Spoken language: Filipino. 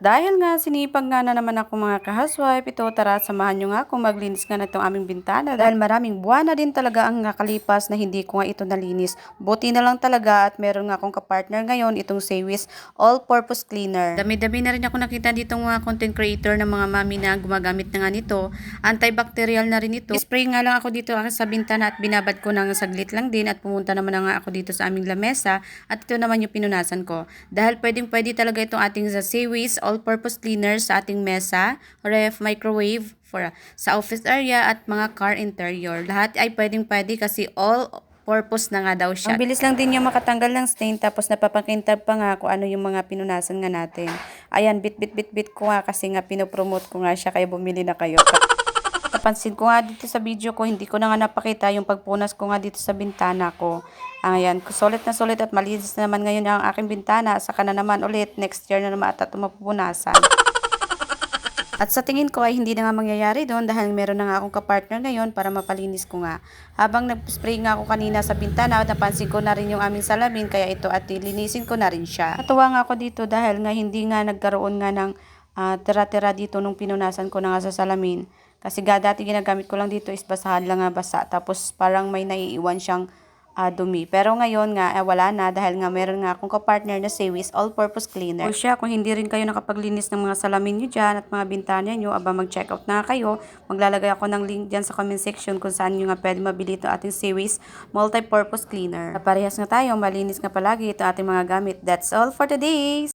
dahil nga sinipag nga na naman ako mga kahousewife, ito tara samahan nyo nga kung maglinis nga na itong aming bintana dahil maraming buwan na din talaga ang nakalipas na hindi ko nga ito nalinis. Buti na lang talaga at meron nga akong kapartner ngayon itong Saywis All-Purpose Cleaner. Dami-dami na rin ako nakita dito mga content creator ng mga mami na gumagamit na nga nito. Antibacterial na rin ito. Spray nga lang ako dito sa bintana at binabad ko ng saglit lang din at pumunta naman na nga ako dito sa aming lamesa at ito naman yung pinunasan ko. Dahil pwedeng pwede talaga itong ating sa Saywis all-purpose cleaner sa ating mesa, ref, microwave, for, sa office area at mga car interior. Lahat ay pwedeng pwede kasi all purpose na nga daw siya. Ang bilis lang din yung makatanggal ng stain tapos napapakintab pa nga kung ano yung mga pinunasan nga natin. Ayan, bit bit bit bit ko nga kasi nga pinopromote ko nga siya kaya bumili na kayo. Napansin ko nga dito sa video ko, hindi ko na nga napakita yung pagpunas ko nga dito sa bintana ko. Ayan, solid na solid at malinis na naman ngayon ang aking bintana. Saka na naman ulit, next year na naman at ito mapupunasan. At sa tingin ko ay hindi na nga mangyayari doon dahil meron na nga akong kapartner ngayon para mapalinis ko nga. Habang nag-spray nga ako kanina sa bintana, napansin ko na rin yung aming salamin kaya ito at linisin ko na rin siya. Natuwa nga ako dito dahil nga hindi nga nagkaroon nga ng ah, tira-tira dito nung pinunasan ko na nga sa salamin. Kasi ga dati ginagamit ko lang dito is basahan lang nga basa. Tapos parang may naiiwan siyang ah, dumi. Pero ngayon nga, eh, wala na dahil nga meron nga akong kapartner na Saywis All-Purpose Cleaner. O siya, kung hindi rin kayo nakapaglinis ng mga salamin nyo dyan at mga bintana nyo, aba mag-check out na kayo. Maglalagay ako ng link dyan sa comment section kung saan nyo nga pwede mabili ito ating Saywis Multi-Purpose Cleaner. Parehas nga tayo, malinis nga palagi ito ating mga gamit. That's all for today!